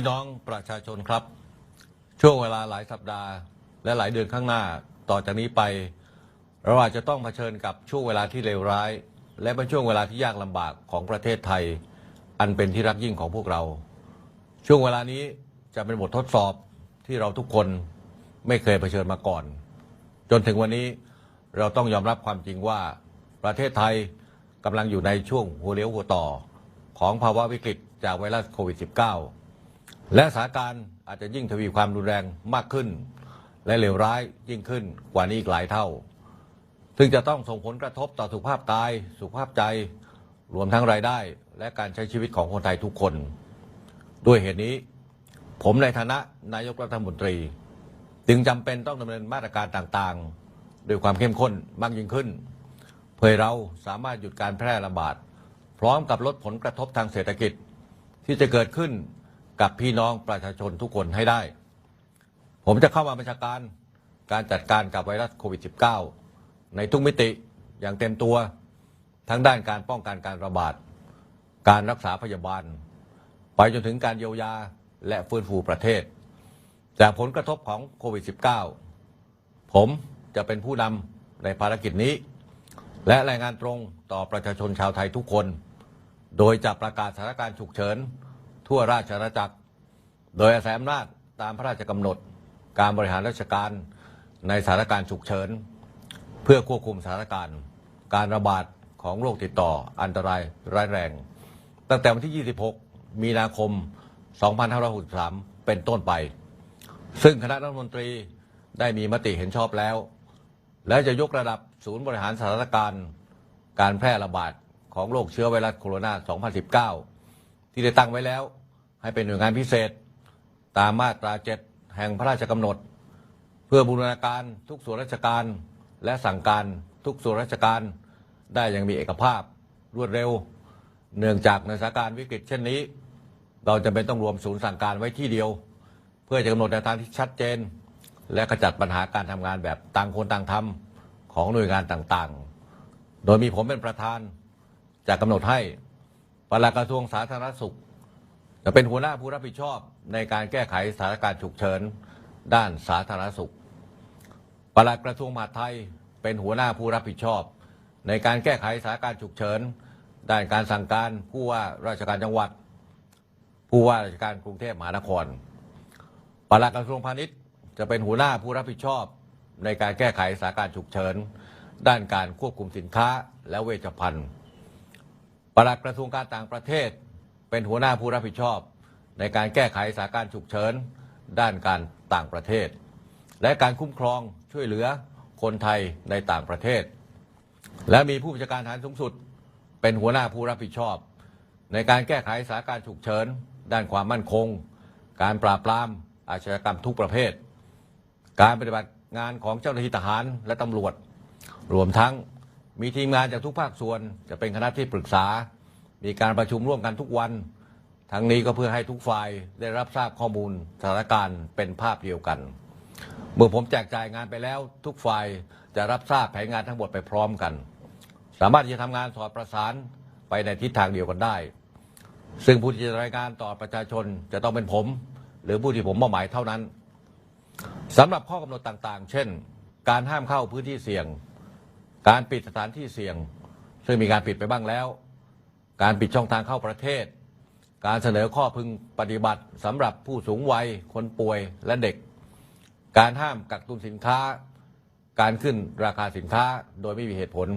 พี่น้องประชาชนครับ ช่วงเวลาหลายสัปดาห์ และหลายเดือนข้างหน้าต่อจากนี้ไป เราอาจจะต้องเผชิญกับช่วงเวลาที่เลวร้าย และเป็นช่วงเวลาที่ยากลำบากของประเทศไทย อันเป็นที่รักยิ่งของพวกเรา ช่วงเวลานี้จะเป็นบททดสอบที่เราทุกคนไม่เคยเผชิญมาก่อน จนถึงวันนี้เราต้องยอมรับความจริงว่า ประเทศไทยกำลังอยู่ในช่วงหัวเลี้ยวหัวต่อ ของภาวะวิกฤตจากไวรัสโควิด -19 และสถานการณ์อาจจะยิ่งทวีความรุนแรงมากขึ้น และเลวร้ายยิ่งขึ้นกว่านี้อีกหลายเท่า ซึ่งจะต้องส่งผลกระทบต่อสุขภาพกาย สุขภาพใจ รวมทั้งรายได้ และการใช้ชีวิตของคนไทยทุกคน ด้วยเหตุนี้ ผมในฐานะนายกรัฐมนตรี จึงจำเป็นต้องดำเนินมาตรการต่างๆด้วยความเข้มข้นมากยิ่งขึ้น เพื่อเราสามารถหยุดการแพร่ระบาด พร้อมกับลดผลกระทบทางเศรษฐกิจที่จะเกิดขึ้น กับพี่น้องประชาชนทุกคนให้ได้ ผมจะเข้ามาบัญชาการการจัดการกับไวรัสโควิด -19 ในทุกมิติอย่างเต็มตัว ทั้งด้านการป้องกันการระบาด การรักษาพยาบาล ไปจนถึงการเยียวยาและฟื้นฟูประเทศ จากผลกระทบของโควิด -19 ผมจะเป็นผู้นำในภารกิจนี้ และรายงานตรงต่อประชาชนชาวไทยทุกคน โดยจะประกาศสถานการณ์ฉุกเฉิน ทั่วราชอาณาจักร โดยอาศัยอำนาจตามพระราชกำหนดการบริหารราชการในสถานการณ์ฉุกเฉิน เพื่อควบคุมสถานการณ์ การระบาดของโรคติดต่ออันตรายร้ายแรง ตั้งแต่วันที่ 26 มีนาคม 2563 เป็นต้นไป ซึ่งคณะรัฐมนตรีได้มีมติเห็นชอบแล้ว และจะยกระดับศูนย์บริหารสถานการณ์ การแพร่ระบาดของโรคเชื้อไวรัสโคโรนา2019 ที่ได้ตั้งไว้แล้ว ให้เป็นหน่วยงานพิเศษ ตามมาตรา7แห่งพระราชกำหนด เพื่อบูรณาการทุกส่วนราชการ และสั่งการทุกส่วนราชการได้อย่างมีเอกภาพรวดเร็ว เนื่องจากในสถานการณ์วิกฤตเช่นนี้ เราจะเป็นต้องรวมศูนย์สั่งการไว้ที่เดียว เพื่อจะกำหนดแนวทางที่ชัดเจน และขจัดปัญหาการทำงานแบบต่างคนต่างทำของหน่วยงานต่างๆ โดยมีผมเป็นประธานจะกำหนดให้ ปลัดกระทรวงสาธารณสุข จะเป็นหัวหน้าผู้รับผิดชอบในการแก้ไขสถานการณ์ฉุกเฉินด้านสาธารณสุขปลัดกระทรวงมหาดไทยเป็นหัวหน้าผู้รับผิดชอบ ในการแก้ไขสถานการณ์ฉุกเฉินด้านการสั่งการผู้ว่าราชการจังหวัด ผู้ว่าราชการกรุงเทพมหานครปลัดกระทรวงพาณิชย์ จะเป็นหัวหน้าผู้รับผิดชอบ ในการแก้ไขสถานการณ์ฉุกเฉินด้านการควบคุมสินค้าและเวชภัณฑ์ ปลัดกระทรวงการต่างประเทศ เป็นหัวหน้าผู้รับผิดชอบ ในการแก้ไขสถานการณ์ฉุกเฉินด้านการต่างประเทศ และการคุ้มครองช่วยเหลือคนไทยในต่างประเทศ และมีผู้บัญชาการฐานสูงสุด เป็นหัวหน้าผู้รับผิดชอบ ในการแก้ไขสถานการณ์ฉุกเฉินด้านความมั่นคง การปราบปรามอาชญากรรมทุกประเภท การปฏิบัติงานของเจ้าหน้าที่ทหารและตำรวจ รวมทั้ง มีทีมงานจากทุกภาคส่วน จะเป็นคณะที่ปรึกษา มีการประชุมร่วมกันทุกวัน ทั้งนี้ก็เพื่อให้ทุกฝ่ายได้รับทราบข้อมูลสถานการณ์เป็นภาพเดียวกัน เมื่อผมแจกจ่ายงานไปแล้ว ทุกฝ่ายจะรับทราบแผนงานทั้งหมดไปพร้อมกัน สามารถที่จะทำงานสอดประสานไปในทิศทางเดียวกันได้ ซึ่งผู้ที่จะรายงานต่อประชาชนจะต้องเป็นผม หรือผู้ที่ผมมอบหมายเท่านั้นสำหรับข้อกำหนดต่างๆ เช่น การห้ามเข้าพื้นที่เสี่ยง การปิดสถานที่เสี่ยง ซึ่งมีการปิดไปบ้างแล้ว การปิดช่องทางเข้าประเทศ การเสนอข้อพึงปฏิบัติสำหรับผู้สูงวัย คนป่วยและเด็ก การห้ามกักตุนสินค้า การขึ้นราคาสินค้าโดยไม่มีเหตุผล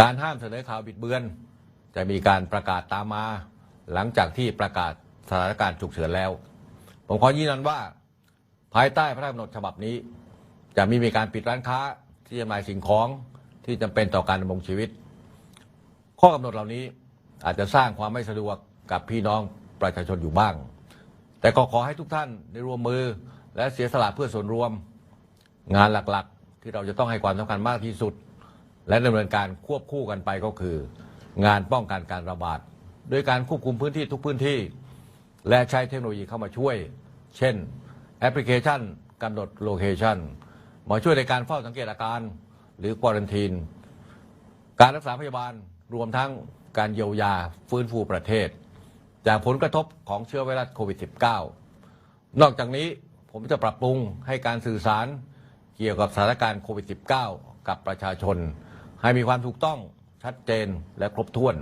การห้ามเสนอข่าวบิดเบือน จะมีการประกาศตามมาหลังจากที่ประกาศสถานการณ์ฉุกเฉินแล้ว ผมขอยืนยันว่า ภายใต้พระราชกำหนดฉบับนี้ จะไมีมีการปิดร้านค้า ที่จำหน่ายสิ่งของที่จำเป็นต่อการดำรงชีวิต ข้อกำหนดเหล่านี้อาจจะสร้างความไม่สะดวกกับพี่น้องประชาชนอยู่บ้าง แต่ก็ขอให้ทุกท่านได้ร่วมมือและเสียสละเพื่อส่วนรวม งานหลักๆ ที่เราจะต้องให้ความสำคัญมากที่สุด และดำเนินการควบคู่กันไปก็คือ งานป้องกันการระบาดโดยการควบคุมพื้นที่ทุกพื้นที่ และใช้เทคโนโลยีเข้ามาช่วย เช่นแอปพลิเคชันกำหนดโลเคชัน มาช่วยในการเฝ้าสังเกตอาการ หรือควอรันทีน การรักษาพยาบาลรวมทั้งการเยียวยาฟื้นฟูประเทศ จากผลกระทบของเชื้อไวรัสโควิด -19 นอกจากนี้ผมจะปรับปรุงให้การสื่อสารเกี่ยวกับสถานการณ์โควิด -19 กับประชาชน ให้มีความถูกต้องชัดเจนและครบถ้วน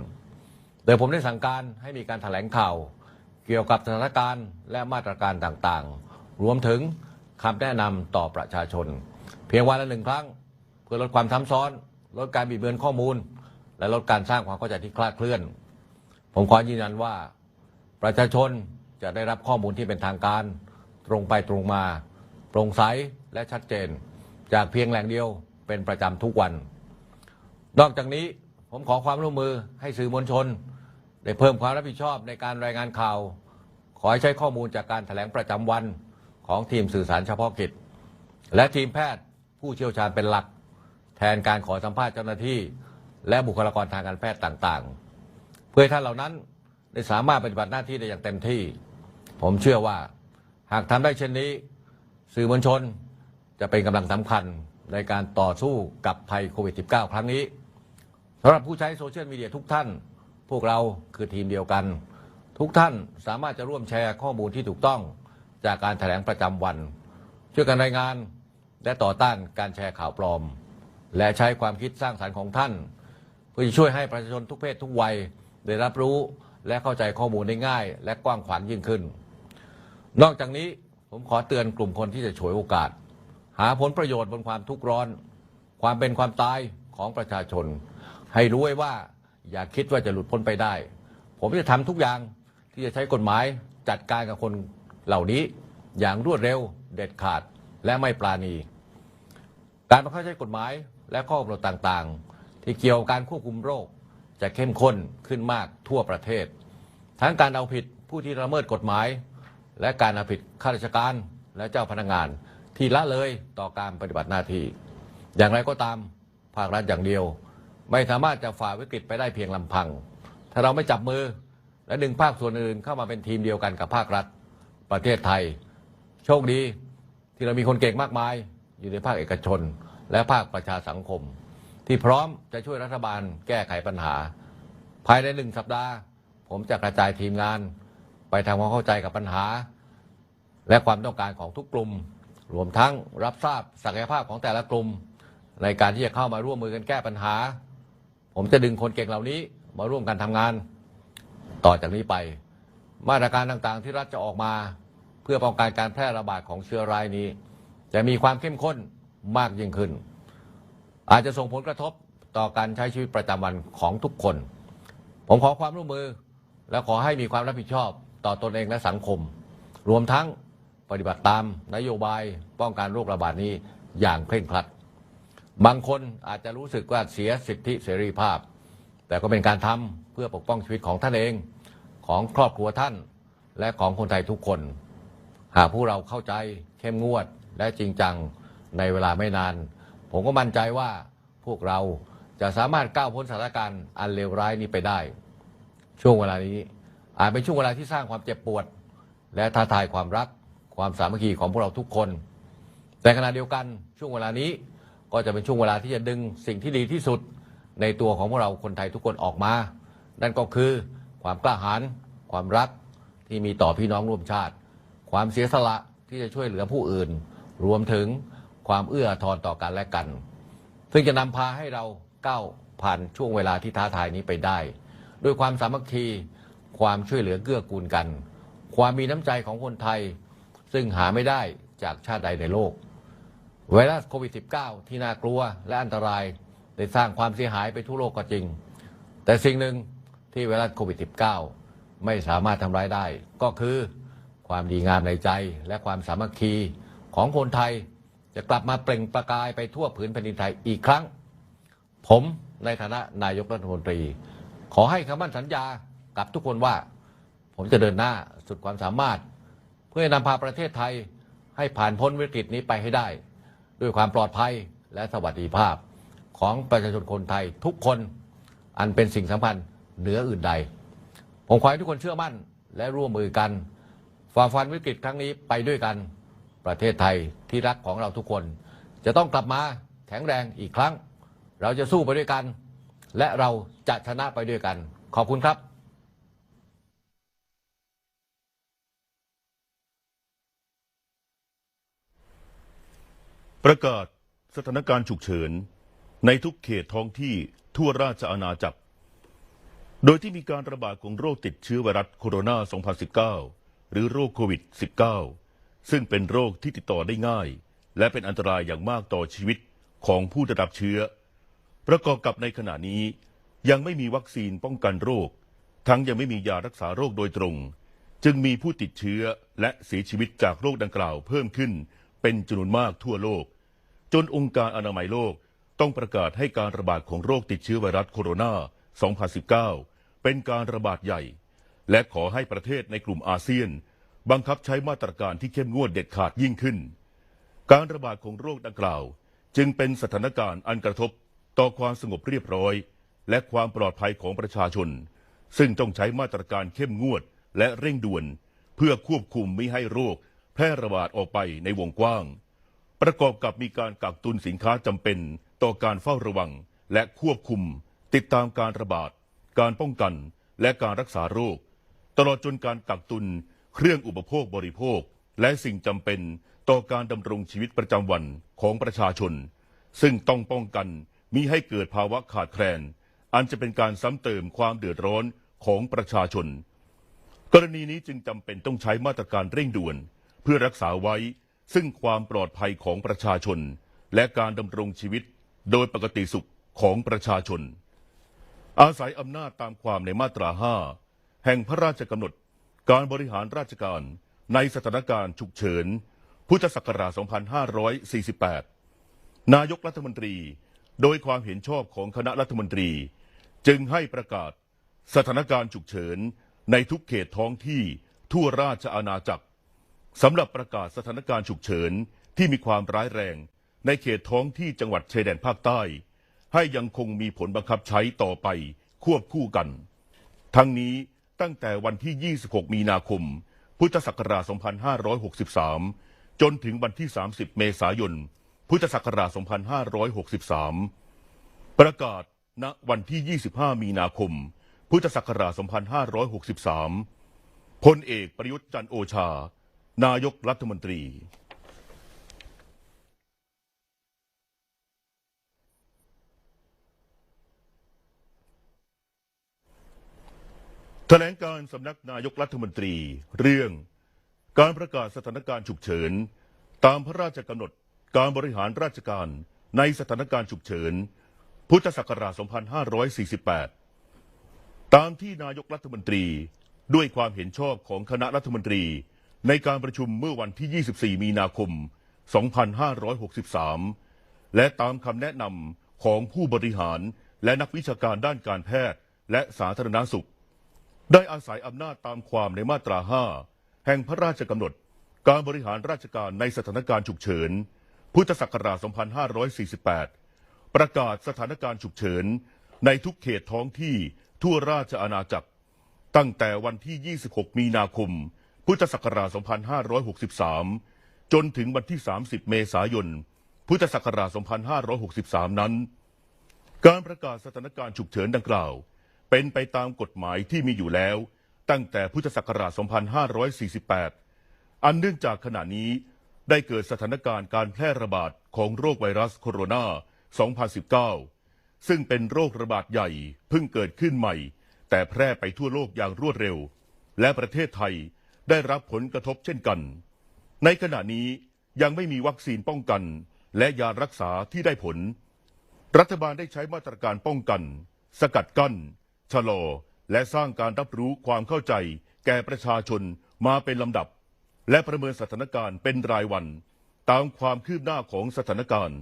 โดยผมได้สั่งการให้มีการแถลงข่าว เกี่ยวกับสถานการณ์และมาตรการต่างๆ รวมถึงคำแนะนำต่อประชาชน พียงวันละหนึ่งครั้ง เพื่อลดความซ้ำซ้อน ลดการบิดเบือนข้อมูล และลดการสร้างความเข้าใจที่คลาดเคลื่อน ผมขอยืนยันว่า ประชาชนจะได้รับข้อมูลที่เป็นทางการ ตรงไปตรงมา โปร่งใสและชัดเจน จากเพียงแหล่งเดียวเป็นประจำทุกวัน นอกจากนี้ผมขอความร่วมมือให้สื่อมวลชน ได้เพิ่มความรับผิดชอบในการรายงานข่าว ขอให้ใช้ข้อมูลจากการแถลงประจำวันของทีมสื่อสารเฉพาะกิจ และทีมแพทย์ ผู้เชี่ยวชาญเป็นหลัก แทนการขอสัมภาษณ์เจ้าหน้าที่ และบุคลากรทางการแพทย์ต่างๆ เพื่อให้ท่านเหล่านั้นได้สามารถปฏิบัติหน้าที่ได้อย่างเต็มที่ ผมเชื่อว่าหากทำได้เช่นนี้ สื่อมวลชนจะเป็นกำลังสำคัญในการต่อสู้กับภัยโควิด -19 ครั้งนี้สำหรับผู้ใช้โซเชียลมีเดียทุกท่าน พวกเราคือทีมเดียวกัน ทุกท่านสามารถจะร่วมแชร์ข้อมูลที่ถูกต้องจากการแถลงประจำวัน ช่วยกันรายงาน และต่อต้านการแชร์ข่าวปลอม และใช้ความคิดสร้างสรรค์ของท่าน เพื่อช่วยให้ประชาชนทุกเพศทุกวัยได้รับรู้และเข้าใจข้อมูลได้ง่าย และกว้างขวางยิ่งขึ้น นอกจากนี้ผมขอเตือนกลุ่มคนที่จะฉวยโอกาส หาผลประโยชน์บนความทุกข์ร้อน ความเป็นความตายของประชาชน ให้รู้ไว้ว่าอย่าคิดว่าจะหลุดพ้นไปได้ ผมจะทำทุกอย่างที่จะใช้กฎหมายจัดการกับคนเหล่านี้อย่างรวดเร็ว เด็ดขาดและไม่ปราณี การบังคับใช้กฎหมายและข้อกำหนดต่างๆ ที่เกี่ยวกับการควบคุมโรค จะเข้มข้นขึ้นมากทั่วประเทศ ทั้งการเอาผิดผู้ที่ละเมิดกฎหมาย และการเอาผิดข้าราชการและเจ้าพนักงาน ที่ละเลยต่อการปฏิบัติหน้าที่ อย่างไรก็ตามภาครัฐอย่างเดียว ไม่สามารถจะฝ่าวิกฤตไปได้เพียงลำพัง ถ้าเราไม่จับมือและดึงภาคส่วนอื่นเข้ามาเป็นทีมเดียวกันกับภาครัฐ ประเทศไทย โชคดีที่เรามีคนเก่งมากมาย อยู่ในภาคเอกชน และภาคประชาสังคม ที่พร้อมจะช่วยรัฐบาลแก้ไขปัญหา ภายในหนึ่งสัปดาห์ ผมจะกระจายทีมงาน ไปทำความเข้าใจกับปัญหา และความต้องการของทุกกลุ่ม รวมทั้งรับทราบศักยภาพของแต่ละกลุ่ม ในการที่จะเข้ามาร่วมมือกันแก้ปัญหา ผมจะดึงคนเก่งเหล่านี้มาร่วมกันทำงาน ต่อจากนี้ไป มาตรการต่างๆที่รัฐจะออกมา เพื่อป้องกันการแพร่ระบาดของเชื้อรายนี้ จะมีความเข้มข้นมากยิ่งขึ้น อาจจะส่งผลกระทบต่อการใช้ชีวิตประจำวันของทุกคน ผมขอความร่วมมือและขอให้มีความรับผิดชอบต่อตนเองและสังคม รวมทั้งปฏิบัติตามนโยบายป้องกันโรคระบาดนี้อย่างเคร่งครัด บางคนอาจจะรู้สึกว่าเสียสิทธิเสรีภาพ แต่ก็เป็นการทำเพื่อปกป้องชีวิตของท่านเองของครอบครัวท่าน และของคนไทยทุกคน หากผู้เราเข้าใจเข้มงวด และจริงจังในเวลาไม่นาน ผมก็มั่นใจว่าพวกเราจะสามารถก้าวพ้นสถานการณ์อันเลวร้ายนี้ไปได้ ช่วงเวลานี้อาจเป็นช่วงเวลาที่สร้างความเจ็บปวด และท้าทายความรัก ความสามัคคีของพวกเราทุกคน แต่ขณะเดียวกันช่วงเวลานี้ก็จะเป็นช่วงเวลาที่จะดึงสิ่งที่ดีที่สุดในตัวของพวกเราคนไทยทุกคนออกมา นั่นก็คือความกล้าหาญความรักที่มีต่อพี่น้องร่วมชาติ ความเสียสละที่จะช่วยเหลือผู้อื่น รวมถึงความเอื้อทอนต่อกันและกัน ซึ่งจะนำพาให้เราก้าวผ่านช่วงเวลาที่ท้าทายนี้ไปได้ ด้วยความสามัคคี ความช่วยเหลือเกื้อกูลกัน ความมีน้ำใจของคนไทย ซึ่งหาไม่ได้จากชาติใดในโลก ไวรัสโควิด -19 ที่น่ากลัวและอันตราย ได้สร้างความเสียหายไปทั่วโลกก็จริง แต่สิ่งหนึ่งที่ไวรัสโควิด -19 ไม่สามารถทำร้ายได้ ก็คือความดีงามในใจและความสามัคคี ของคนไทย จะกลับมาเปล่งประกายไปทั่วผืนแผ่นดินไทยอีกครั้ง ผมในฐานะนายกรัฐมนตรี ขอให้คำมั่นสัญญากับทุกคนว่า ผมจะเดินหน้าสุดความสามารถ เพื่อนำพาประเทศไทยให้ผ่านพ้นวิกฤตนี้ไปให้ได้ ด้วยความปลอดภัยและสวัสดิภาพของประชาชนคนไทยทุกคนอันเป็นสิ่งสำคัญเหนืออื่นใด ผมขอให้ทุกคนเชื่อมั่นและร่วมมือกันฝ่าฟันวิกฤตครั้งนี้ไปด้วยกัน ประเทศไทยที่รักของเราทุกคน จะต้องกลับมาแข็งแรงอีกครั้ง เราจะสู้ไปด้วยกัน และเราจะชนะไปด้วยกัน ขอบคุณครับประกาศสถานการณ์ฉุกเฉิน ในทุกเขตท้องที่ทั่วราชอาณาจักร โดยที่มีการระบาดของโรคติดเชื้อไวรัสโคโรนา 2019 หรือโรคโควิด -19 ซึ่งเป็นโรคที่ติดต่อได้ง่าย และเป็นอันตรายอย่างมากต่อชีวิตของผู้ได้รับเชื้อ ประกอบกับในขณะนี้ ยังไม่มีวัคซีนป้องกันโรค ทั้งยังไม่มียารักษาโรคโดยตรง จึงมีผู้ติดเชื้อและเสียชีวิตจากโรคดังกล่าวเพิ่มขึ้น เป็นจำนวนมากทั่วโลก จนองค์การอนามัยโลกต้องประกาศให้การระบาดของโรคติดเชื้อไวรัสโคโรนา 2019 เป็นการระบาดใหญ่ และขอให้ประเทศในกลุ่มอาเซียน บังคับใช้มาตรการที่เข้มงวดเด็ดขาดยิ่งขึ้น การระบาดของโรคดังกล่าว จึงเป็นสถานการณ์อันกระทบต่อความสงบเรียบร้อย และความปลอดภัยของประชาชน ซึ่งต้องใช้มาตรการเข้มงวดและเร่งด่วน เพื่อควบคุมไม่ให้โรค แพร่ระบาดออกไปในวงกว้าง ประกอบกับมีการกักตุนสินค้าจำเป็นต่อการเฝ้าระวัง และควบคุม ติดตามการระบาด การป้องกัน และการรักษาโรค ตลอดจนการกักตุน เครื่องอุปโภคบริโภค และสิ่งจำเป็นต่อการดำรงชีวิตประจำวันของประชาชน ซึ่งต้องป้องกันมิให้เกิดภาวะขาดแคลน อันจะเป็นการซ้ำเติมความเดือดร้อนของประชาชน กรณีนี้จึงจำเป็นต้องใช้มาตรการเร่งด่วน เพื่อรักษาไว้ซึ่งความปลอดภัยของประชาชน และการดำรงชีวิตโดยปกติสุขของประชาชน อาศัยอำนาจตามความในมาตรา 5 แห่งพระราชกำหนด การบริหารราชการในสถานการณ์ฉุกเฉิน พุทธศักราช 2548 นายกรัฐมนตรีโดยความเห็นชอบของคณะรัฐมนตรี จึงให้ประกาศสถานการณ์ฉุกเฉินในทุกเขตท้องที่ทั่วราชอาณาจักรสำหรับประกาศสถานการณ์ฉุกเฉินที่มีความร้ายแรง ในเขตท้องที่จังหวัดชายแดนภาคใต้ ให้ยังคงมีผลบังคับใช้ต่อไปควบคู่กัน ทั้งนี้ ตั้งแต่วันที่ 26 มีนาคม พุทธศักราช 2563 จนถึงวันที่ 30 เมษายน พุทธศักราช 2563 ประกาศณวันที่ 25 มีนาคม พุทธศักราช 2563 พลเอกประยุทธ์จันโอชา นายกรัฐมนตรี แถลงการสำนักนายกรัฐมนตรี เรื่อง การประกาศสถานการณ์ฉุกเฉิน ตามพระราชกำหนดการบริหารราชการในสถานการณ์ฉุกเฉิน พุทธศักราช 2548 ตามที่นายกรัฐมนตรีด้วยความเห็นชอบของคณะรัฐมนตรี ในการประชุมเมื่อวันที่ 24 มีนาคม 2563 และตามคำแนะนำของผู้บริหารและนักวิชาการด้านการแพทย์และสาธารณสุข ได้อาศัยอำนาจตามความในมาตรา 5 แห่งพระราชกำหนด การบริหารราชการในสถานการณ์ฉุกเฉิน พุทธศักราช 2548 ประกาศสถานการณ์ฉุกเฉิน ในทุกเขตท้องที่ทั่วราชอาณาจักร ตั้งแต่วันที่ 26 มีนาคม พุทธศักราช 2563 จนถึงวันที่ 30 เมษายน พุทธศักราช 2563 นั้น การประกาศสถานการณ์ฉุกเฉินดังกล่าว เป็นไปตามกฎหมายที่มีอยู่แล้ว ตั้งแต่พุทธศักราช 2548 อันเนื่องจากขณะนี้ได้เกิดสถานการณ์การแพร่ระบาดของโรคไวรัสโคโรนา 2019 ซึ่งเป็นโรคระบาดใหญ่เพิ่งเกิดขึ้นใหม่ แต่แพร่ไปทั่วโลกอย่างรวดเร็ว และประเทศไทยได้รับผลกระทบเช่นกัน ในขณะนี้ยังไม่มีวัคซีนป้องกัน และยารักษาที่ได้ผล รัฐบาลได้ใช้มาตรการป้องกัน สกัดกั้น ชะลอ และสร้างการรับรู้ความเข้าใจ แก่ประชาชนมาเป็นลำดับ และประเมินสถานการณ์เป็นรายวัน ตามความคืบหน้าของสถานการณ์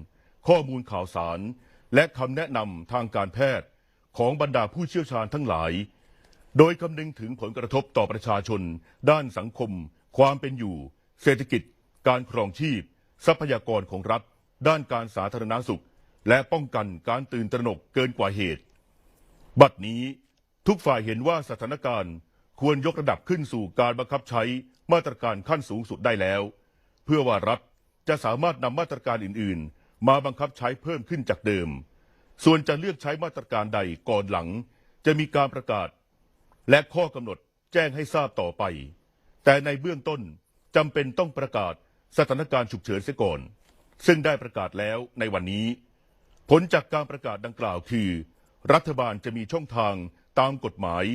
ข้อมูลข่าวสาร และคำแนะนำทางการแพทย์ของบรรดาผู้เชี่ยวชาญทั้งหลาย โดยคำนึงถึงผลกระทบต่อประชาชน ด้านสังคม ความเป็นอยู่ เศรษฐกิจ การครองชีพ ทรัพยากรของรัฐ ด้านการสาธารณสุข และป้องกันการตื่นตระหนกเกินกว่าเหตุ บัดนี้ทุกฝ่ายเห็นว่าสถานการณ์ควรยกระดับขึ้นสู่การบังคับใช้มาตรการขั้นสูงสุดได้แล้ว เพื่อว่ารัฐจะสามารถนำมาตรการอื่น ๆ มาบังคับใช้เพิ่มขึ้นจากเดิม ส่วนจะเลือกใช้มาตรการใดก่อนหลัง จะมีการประกาศ และข้อกำหนดแจ้งให้ทราบต่อไป แต่ในเบื้องต้นจำเป็นต้องประกาศสถานการณ์ฉุกเฉินเสียก่อน ซึ่งได้ประกาศแล้วในวันนี้ ผลจากการประกาศดังกล่าวคือ รัฐบาลจะมีช่องทางตามกฎหมาย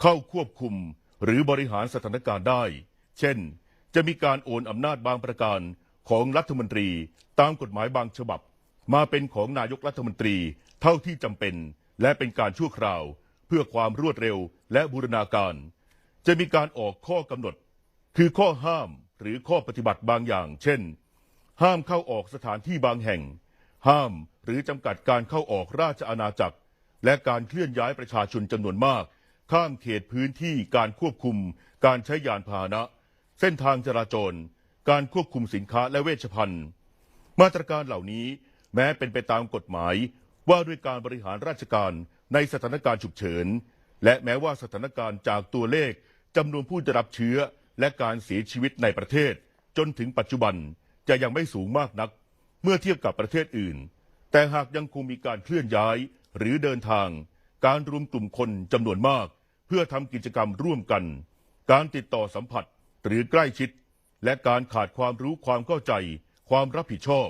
เข้าควบคุมหรือบริหารสถานการณ์ได้ เช่น จะมีการโอนอำนาจบางประการของรัฐมนตรีตามกฎหมายบางฉบับ มาเป็นของนายกรัฐมนตรีเท่าที่จำเป็น และเป็นการชั่วคราว เพื่อความรวดเร็วและบูรณาการ จะมีการออกข้อกำหนด คือข้อห้ามหรือข้อปฏิบัติบางอย่าง เช่น ห้ามเข้าออกสถานที่บางแห่ง ห้ามหรือจำกัดการเข้าออกราชอาณาจักร และการเคลื่อนย้ายประชาชนจำนวนมาก ข้ามเขตพื้นที่การควบคุม การใช้ยานพาหนะ เส้นทางจราจร การควบคุมสินค้าและเวชภัณฑ์ มาตรการเหล่านี้แม้เป็นไปตามกฎหมาย ว่าด้วยการบริหารราชการในสถานการณ์ฉุกเฉิน และแม้ว่าสถานการณ์จากตัวเลขจำนวนผู้ได้รับเชื้อและการเสียชีวิตในประเทศ จนถึงปัจจุบันจะยังไม่สูงมากนัก เมื่อเทียบกับประเทศอื่น แต่หากยังคงมีการเคลื่อนย้าย หรือเดินทาง การรวมกลุ่มคนจำนวนมาก เพื่อทำกิจกรรมร่วมกัน การติดต่อสัมผัสหรือใกล้ชิด และการขาดความรู้ความเข้าใจ ความรับผิดชอบ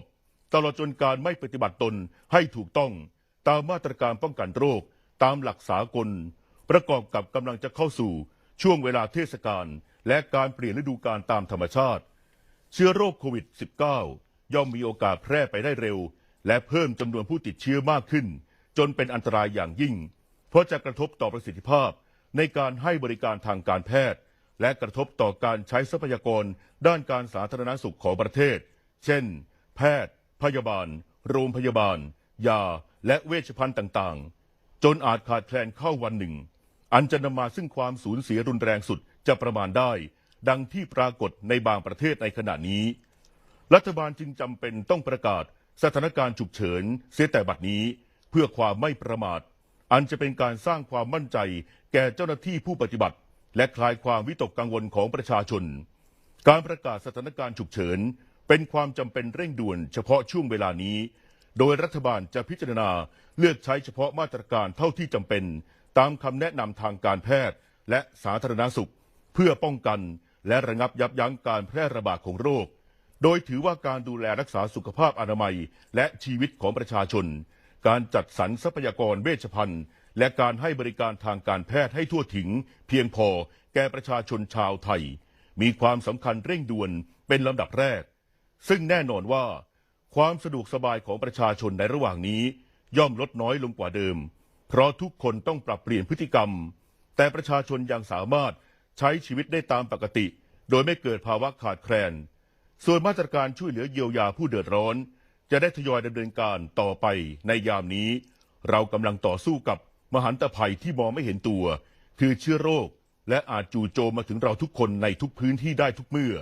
ตลอดจนการไม่ปฏิบัติตนให้ถูกต้องตามมาตรการป้องกันโรค ตามหลักสากล ประกอบกับกำลังจะเข้าสู่ช่วงเวลาเทศกาลและการเปลี่ยนฤดูกาลตามธรรมชาติ เชื้อโรคโควิด -19 ย่อมมีโอกาสแพร่ไปได้เร็ว และเพิ่มจำนวนผู้ติดเชื้อมากขึ้น จนเป็นอันตรายอย่างยิ่ง เพราะจะกระทบต่อประสิทธิภาพในการให้บริการทางการแพทย์ และกระทบต่อการใช้ทรัพยากรด้านการสาธารณสุขของประเทศ เช่น แพทย์ พยาบาล โรงพยาบาล ยา และเวชภัณฑ์ต่างๆ จนอาจขาดแคลนเข้าวันหนึ่ง อันจะนำมาซึ่งความสูญเสียรุนแรงสุดจะประมาณได้ ดังที่ปรากฏในบางประเทศในขณะนี้ รัฐบาลจึงจำเป็นต้องประกาศสถานการณ์ฉุกเฉินเสียแต่บัดนี้ พื่อความไม่ประมาท อันจะเป็นการสร้างความมั่นใจ แก่เจ้าหน้าที่ผู้ปฏิบัติ และคลายความวิตกกังวลของประชาชน การประกาศสถานการณ์ฉุกเฉิน เป็นความจำเป็นเร่งด่วนเฉพาะช่วงเวลานี้ โดยรัฐบาลจะพิจารณาเลือกใช้เฉพาะมาตรการเท่าที่จำเป็น ตามคำแนะนำทางการแพทย์ และสาธารณสุข เพื่อป้องกันและระงับยับยั้งการแพร่ระบาดของโรค โดยถือว่าการดูแลรักษาสุขภาพอนามัย และชีวิตของประชาชน การจัดสรรทรัพยากรเวชภัณฑ์ และการให้บริการทางการแพทย์ให้ทั่วถึง เพียงพอแก่ประชาชนชาวไทย มีความสำคัญเร่งด่วนเป็นลำดับแรก ซึ่งแน่นอนว่า ความสะดวกสบายของประชาชนในระหว่างนี้ ย่อมลดน้อยลงกว่าเดิม เพราะทุกคนต้องปรับเปลี่ยนพฤติกรรม แต่ประชาชนยังสามารถใช้ชีวิตได้ตามปกติ โดยไม่เกิดภาวะขาดแคลน ส่วนมาตรการช่วยเหลือเยียวยาผู้เดือดร้อน จะได้ทยอยดำเนินการต่อไปในยามนี้ เรากำลังต่อสู้กับมหันตภัยที่มองไม่เห็นตัว คือเชื้อโรค และอาจจู่โจมมาถึงเราทุกคนในทุกพื้นที่ได้ทุกเมื่อ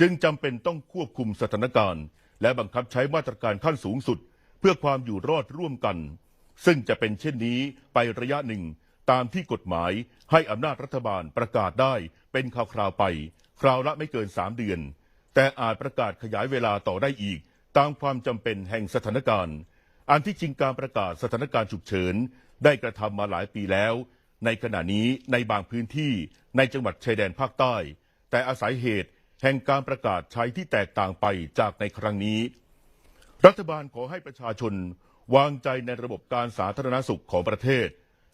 จึงจำเป็นต้องควบคุมสถานการณ์ และบังคับใช้มาตรการขั้นสูงสุด เพื่อความอยู่รอดร่วมกัน ซึ่งจะเป็นเช่นนี้ไประยะหนึ่ง ตามที่กฎหมายให้อำนาจรัฐบาลประกาศได้เป็นคราวๆไป คราวละไม่เกินสามเดือน แต่อาจประกาศขยายเวลาต่อได้อีก ตามความจำเป็นแห่งสถานการณ์ อันที่จริงการประกาศสถานการณ์ฉุกเฉิน ได้กระทำมาหลายปีแล้ว ในขณะนี้ในบางพื้นที่ในจังหวัดชายแดนภาคใต้ แต่อาศัยเหตุแห่งการประกาศใช้ที่แตกต่างไปจากในครั้งนี้ รัฐบาลขอให้ประชาชนวางใจในระบบการสาธารณสุขของประเทศ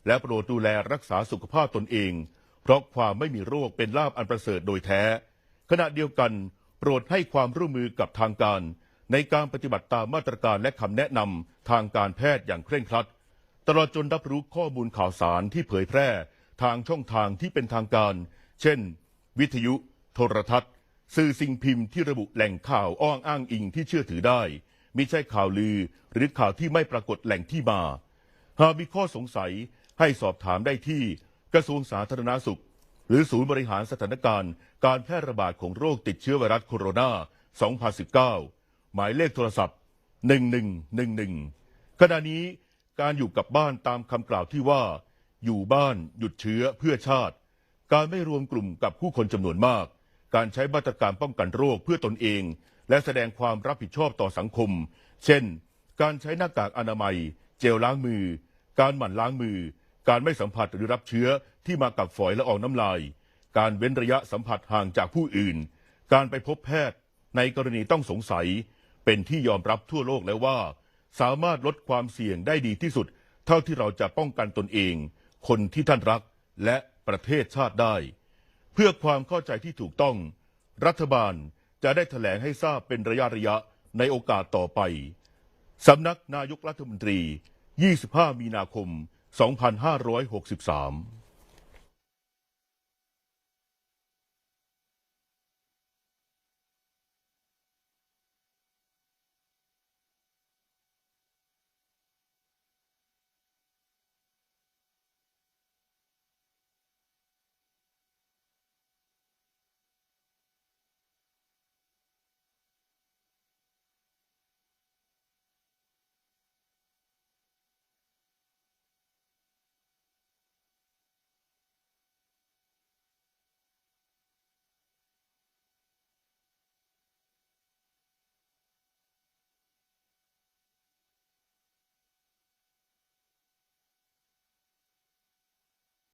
และโปรดดูแลรักษาสุขภาพตนเอง เพราะความไม่มีโรคเป็นลาภอันประเสริฐโดยแท้ ขณะเดียวกันโปรดให้ความร่วมมือกับทางการ ในการปฏิบัติตามมาตรการและคำแนะนำทางการแพทย์อย่างเคร่งครัด ตลอดจนรับรู้ข้อมูลข่าวสารที่เผยแพร่ทางช่องทางที่เป็นทางการ เช่น วิทยุ โทรทัศน์ สื่อสิ่งพิมพ์ที่ระบุแหล่งข่าวอ้างอ้างอิงที่เชื่อถือได้มิใช่ข่าวลือหรือข่าวที่ไม่ปรากฏแหล่งที่มา หากมีข้อสงสัยให้สอบถามได้ที่กระทรวงสาธารณาสุข หรือศูนย์บริหารสถานการณ์ การแพร่ระบาดของโรคติดเชื้อไวรัสโคโรนา 2019 หมายเลขโทรศัพท์ 1111 ขณะนี้การอยู่กับบ้านตามคำกล่าวที่ว่า อยู่บ้านหยุดเชื้อเพื่อชาติ การไม่รวมกลุ่มกับผู้คนจำนวนมาก การใช้มาตรการป้องกันโรคเพื่อตนเอง และแสดงความรับผิดชอบต่อสังคม เช่น การใช้หน้ากากอนามัย เจลล้างมือ การหมั่นล้างมือ การไม่สัมผัสหรือรับเชื้อที่มากับฝอยละอองน้ำลาย การเว้นระยะสัมผัสห่างจากผู้อื่น การไปพบแพทย์ในกรณีต้องสงสัย เป็นที่ยอมรับทั่วโลกแล้วว่า สามารถลดความเสี่ยงได้ดีที่สุด เท่าที่เราจะป้องกันตนเอง คนที่ท่านรักและประเทศชาติได้ เพื่อความเข้าใจที่ถูกต้อง รัฐบาลจะได้แถลงให้ทราบเป็นระยะระยะในโอกาสต่อไปสำนักนายกรัฐมนตรี 25 มีนาคม 2563